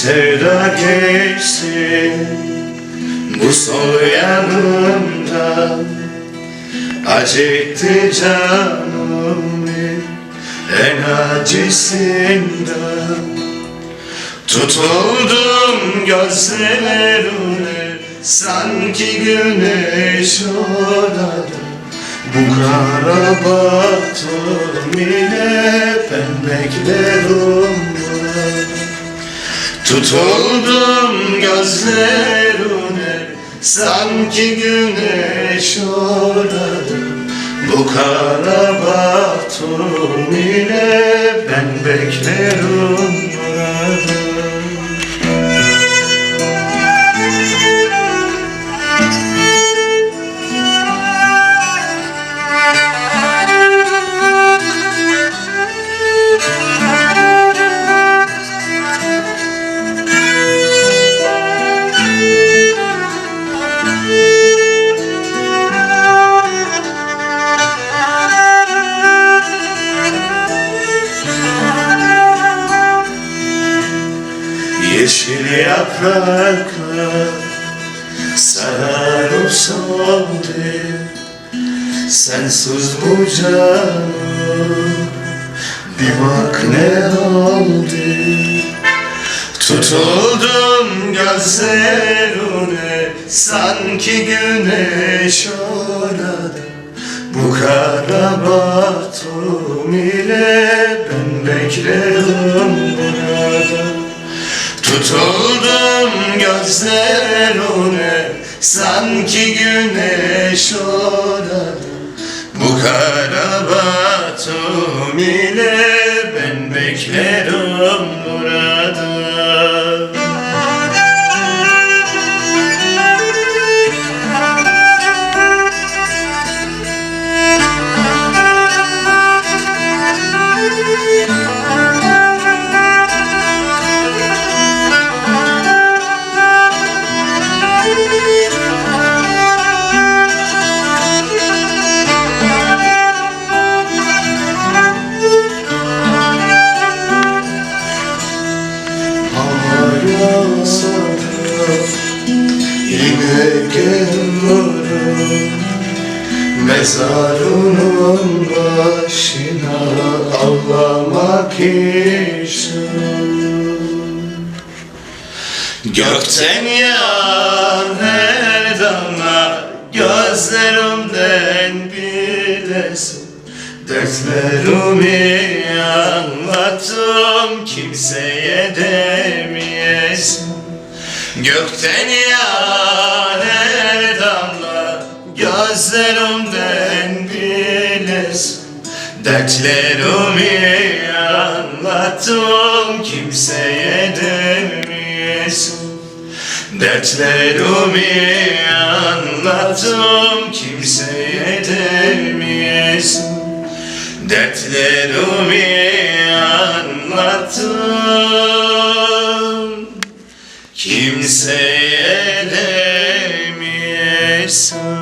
Bir sevda geçti Bu sol yanımda Acıttı canımı En acısından Tutuldum gözlerine Sanki güneş orada. Bu kara baktım ile Ben beklerim Tutuldum gözlerine Sanki güneş orada. Bu kara baktım ile Ben beklerim yapraklar sararıp soldu Sensiz bu canım bir bak ne oldu? Tutuldum gözlerine sanki güneş orada. Bu kara bahtım ile ben beklerim burada Tutuldum gözlerine sanki güneş orada Bu kara bahtım ile ben beklerim yine gelirim Mezarının başına ağlamak için Gökten yağan her damla gözlerimden bilesin. Dertlerimi anlattım kimseye demeyesin Gökten yağan her damla gözlerimden bilesin Dertlerimi anlattım kimseye demeyesin Dertlerimi anlattım kimseye demeyesin Dertlerimi anlattım kimseye demeyesin